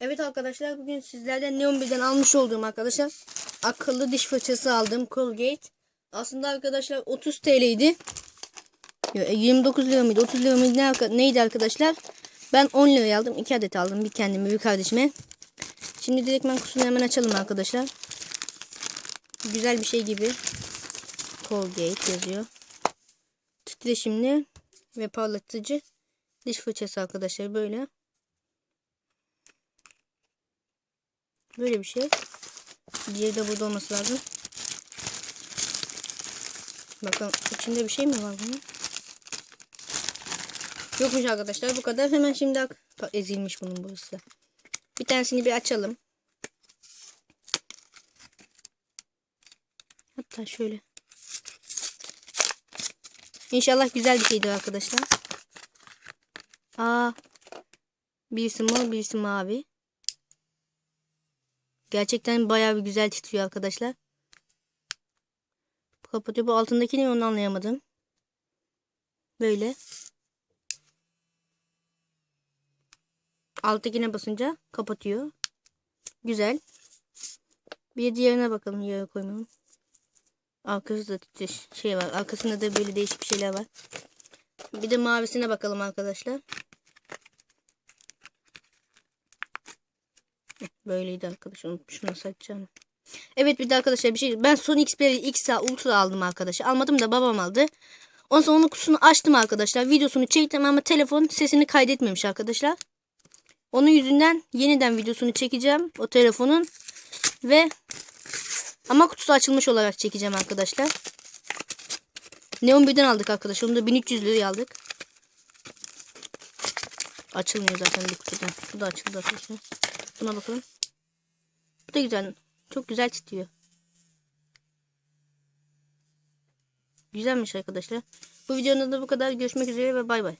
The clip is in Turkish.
Evet arkadaşlar bugün sizlerden Neon 1'den almış olduğum arkadaşlar akıllı diş fırçası aldım Colgate. Aslında arkadaşlar 30 TL'ydi. Yo, e, 29 lira mıydı 30 lira mıydı neydi arkadaşlar? Ben 10 liraya aldım 2 adet aldım bir kendime bir kardeşime. Şimdi direkt ben kutusunu hemen açalım arkadaşlar. Güzel bir şey gibi. Colgate yazıyor. Titreşimli ve parlatıcı diş fırçası arkadaşlar böyle. Böyle bir şey. Diğeri de burada olması lazım. Bakalım içinde bir şey mi var bunun? Yokmuş arkadaşlar bu kadar. Hemen şimdi ezilmiş bunun burası. Bir tanesini bir açalım. Hatta şöyle. İnşallah güzel bir şeydir arkadaşlar. Aa. Birisi mor birisi mavi. Gerçekten bayağı bir güzel titriyor arkadaşlar. Kapatıyor. Bu altındaki ne onu anlayamadım. Böyle. Alttakine basınca kapatıyor. Güzel. Bir diğerine bakalım. Yere koymayalım. Arkasında titreş şey var. Arkasında da böyle değişik bir şeyler var. Bir de mavisine bakalım arkadaşlar. Böyleydi arkadaşlar. Unutmuşum nasıl açacağımı. Evet bir de arkadaşlar bir şey. Ben Sony Xperia XA Ultra aldım arkadaşlar. Almadım da babam aldı. Ondan sonra onun kutusunu açtım arkadaşlar. Videosunu çektim ama telefon sesini kaydetmemiş arkadaşlar. Onun yüzünden yeniden videosunu çekeceğim. O telefonun. Ve ama kutusu açılmış olarak çekeceğim arkadaşlar. Neon 1'den aldık arkadaşlar. Onu da 1300 liraya aldık. Açılmıyor zaten bir kutudan. Bu da açıldı arkadaşlar. Buna bakalım. Bu da güzel. Çok güzel titriyor. Güzelmiş arkadaşlar. Bu videonun da bu kadar. Görüşmek üzere ve bay bay.